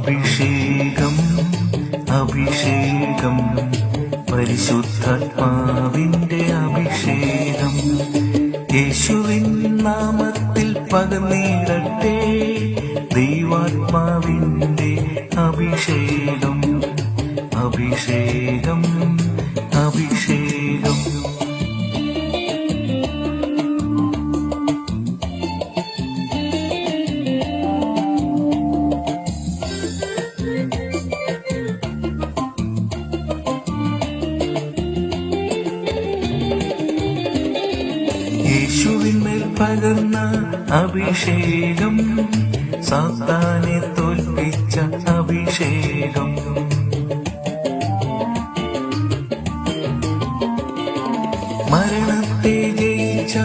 അഭിഷേകം അഭിഷേകം. പരിശുദ്ധാത്മാവിന്റെ അഭിഷേകം. യേശുവിൻ നാമത്തിൽ പകർന്നിടട്ടെ. ദൈവാത്മാവിന്റെ അഭിഷേകം. അഭിഷേകം പകർന്ന അഭിഷേകം. സാത്താനെ തോൽപ്പിച്ച അഭിഷേകം. മരണത്തെ ജയിച്ച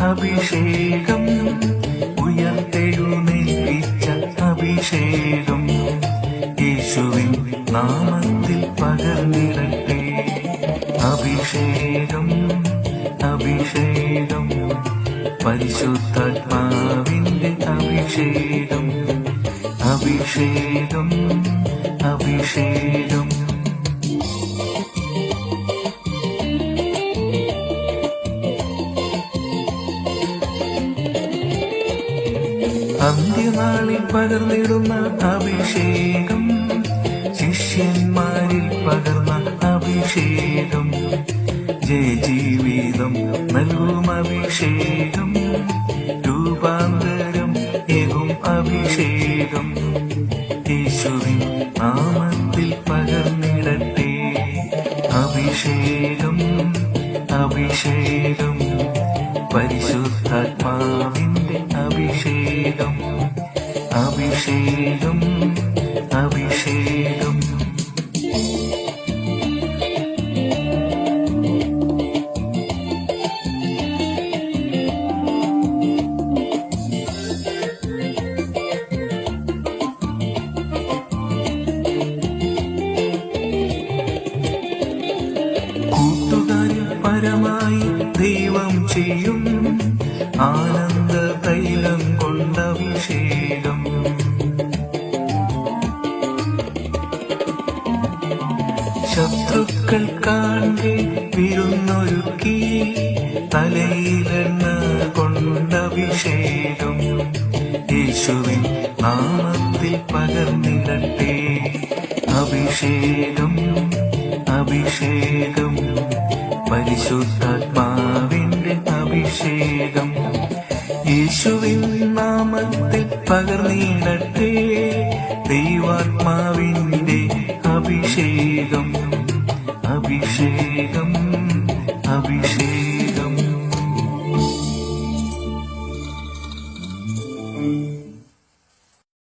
അഭിഷേകം. ഉയർത്തെഴുന്നേൽപ്പിച്ച അഭിഷേകം. യേശുവിൻ നാമത്തിൽ പകർന്നിടട്ടെ. അഭിഷേകം അഭിഷേകം. പരിശുദ്ധാത്മാവിന്റെ അഭിഷേകം അഭിഷേകം അഭിഷേകം. അന്ത്യനാളിൽ പകർന്നിടുന്ന അഭിഷേകം ശിഷ്യന്മാരിൽ പകർന്ന അഭിഷേകം. ജയജീവിതം നൽകും അഭിഷേകം. രൂപാന്തരം ഏകും അഭിഷേകം. യേശുവിൻ നാമത്തിൽ പകർന്നിടട്ടെ. അഭിഷേകം അഭിഷേകം. പരിശുദ്ധാത്മാവിന്റെ അഭിഷേകം. അഭിഷേകം അഭിഷേകം. പരമായി ദൈവം ചെയ്യും. ആനന്ദ തൈലം കൊണ്ടഭിഷേകം ശത്രുക്കൾ കാണെ വിരുന്നൊരുക്കി തലയിലെണ്ണ കൊണ്ടഭിഷേകം യേശുവിൻ നാമത്തിൽ പകർന്നിടട്ടെ അഭിഷേകം അഭിഷേകം. പരിശുദ്ധാത്മാവിന്റെ അഭിഷേകം. യേശുവിൻ നാമത്തിൽ പകർന്നിടട്ടെ ദൈവാത്മാവിന്റെ